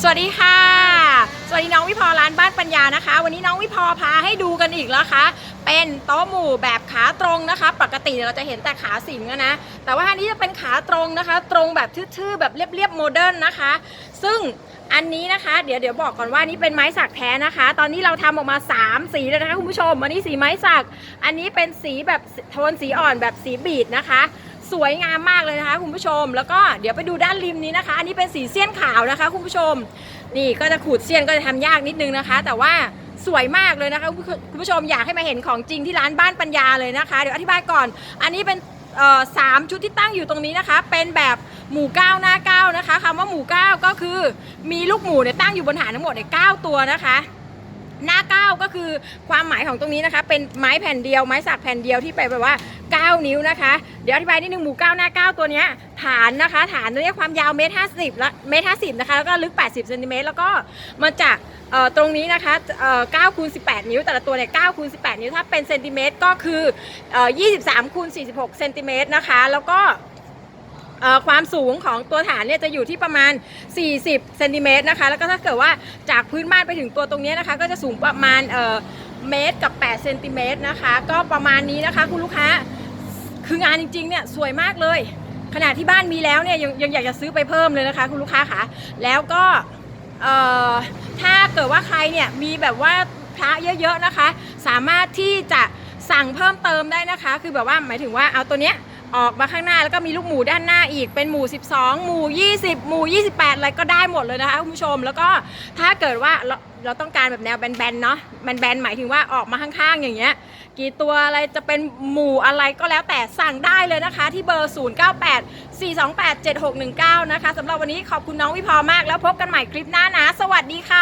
สวัสดีค่ะ สวัสดีน้องวิพอร้านบ้านปัญญานะคะ วันนี้น้องวิพอพาให้ดูกันอีกแล้วคะเป็นโต๊ะหมู่แบบขาตรงนะคะ ปกติเราจะเห็นแต่ขาสิงนะ แต่ว่าอันนี้จะเป็นขาตรงนะคะ ตรงแบบทื่อๆแบบเรียบๆโมเดิร์นนะคะ ซึ่งอันนี้นะคะ เดี๋ยวเดี๋ยวบอกก่อนว่านี่เป็นไม้สักแท้นะคะ ตอนนี้เราทำออกมา 3 สีแล้วนะคะคุณผู้ชม อันนี้สีไม้สัก อันนี้เป็นสีแบบโทนสีอ่อนแบบสีบีดนะคะ สวยงามมากเลยนะคะคุณผู้ชม แล้วก็เดี๋ยวไปดูด้านริมนี้นะคะ อันนี้เป็นสีเสี้ยนขาวนะคะ คุณผู้ชม นี่ก็จะขูดเสี้ยนก็จะทำยากนิดนึงนะคะ แต่ว่าสวยมากเลยนะคะคุณผู้ชมอยากให้มาเห็นของจริงที่ร้านบ้านปัญญาเลยนะคะ เดี๋ยวอธิบายก่อน อันนี้เป็นสามชุดที่ตั้งอยู่ตรงนี้นะคะ เป็นแบบหมู่เก้าหน้าเก้านะคะคำว่าหมู่เก้าก็คือมีลูกหมูเนี่ยตั้งอยู่บนฐานทั้งหมดเนี่ยเก้าตัวนะคะ หน้าเก้าก็คือความหมายของตรงนี้นะคะ เป็นไม้แผ่นเดียวไม้สักแผ่นเดียวที่ไปแบบว่า 9 นิ้วนะคะ เดี๋ยวอธิบายนิดนึงหมู่เก้าหน้าเก้าตัวเนี้ยฐานนะคะ ฐานตัวนี้ความยาวเมตรห้าสิบละเมตรห้าสิบนะคะแล้วก็ลึก 80เซนติเมตรแล้วก็มาจากตรงนี้นะคะเอ่อ9คูณ18นิ้ว แต่ละตัวเนี่ย9คูณ18นิ้วถ้าเป็นเซนติเมตรก็คือเอ่อ23คูณ46เซนติเมตรนะคะ แล้วก็ ความสูงของตัวฐานเนี่ยจะอยู่ที่ประมาณ 40เซนติเมตรนะคะแล้วก็ถ้าเกิดว่าจากพื้นบ้านไปถึงตัวตรงนี้นะคะก็จะสูงประมาณเมตรกับ8เซนติเมตรนะคะก็ประมาณนี้นะคะคุณลูกค้าคืองานจริงๆเนี่ยสวยมากเลย ขนาดที่บ้านมีแล้วเนี่ยยังยังอยากจะซื้อไปเพิ่มเลยนะคะคุณลูกค้าค่ะแล้วก็ถ้าเกิดว่าใครเนี่ยมีแบบว่าพระเยอะๆนะคะ สามารถที่จะสั่งเพิ่มเติมได้นะคะ คือแบบว่าหมายถึงว่าเอาตัวเนี้ย ออกมาข้างหน้าแล้วก็มีลูกหมูด้านหน้าอีกเป็นหมู 12 หมู่20 หมู่28 อะไรก็ได้หมดเลยนะคะคุณผู้ชม แล้วก็ถ้าเกิดว่าเราเราต้องการแบบแนวแบนๆเนาะแบนๆหมายถึงว่าออกมาข้างๆ อย่างเงี้ย กี่ตัวอะไรจะเป็นหมู่อะไรก็แล้วแต่สั่งได้เลยนะคะ ที่เบอร์ 098 428 7619 นะคะสำหรับวันนี้ขอบคุณน้องวิพอมากแล้วพบกันใหม่คลิปหน้านะ สวัสดีค่ะ